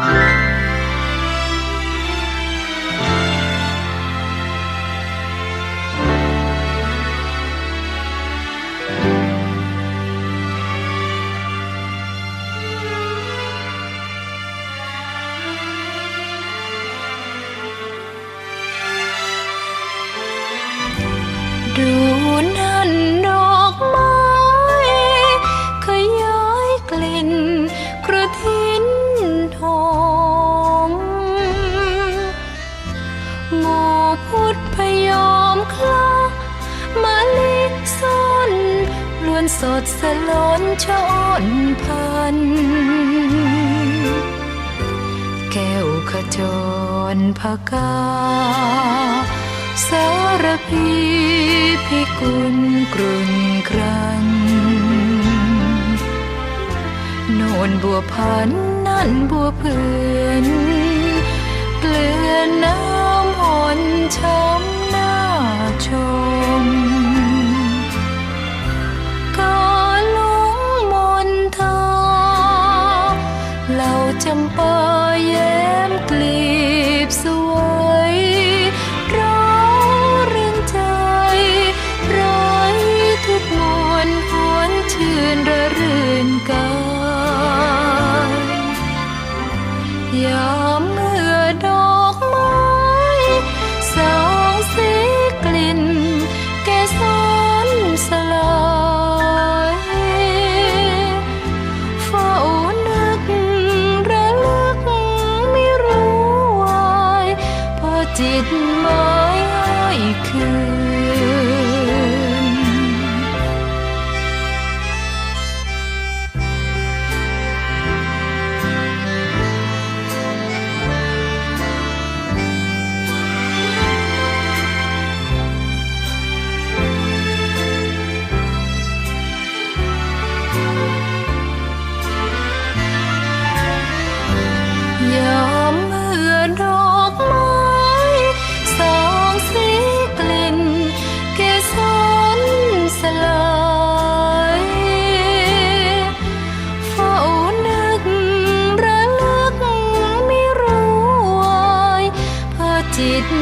Bye. อนสดสลนชอ่อนพัน แก้วขจรพกา สารพีพิกุลกรุนกรันโนนบัวพันนั่นบัวเพื่อนเกลือน้ำ จำปาแย้มกลีบสวย จิตหมายอ้อยคือ спросить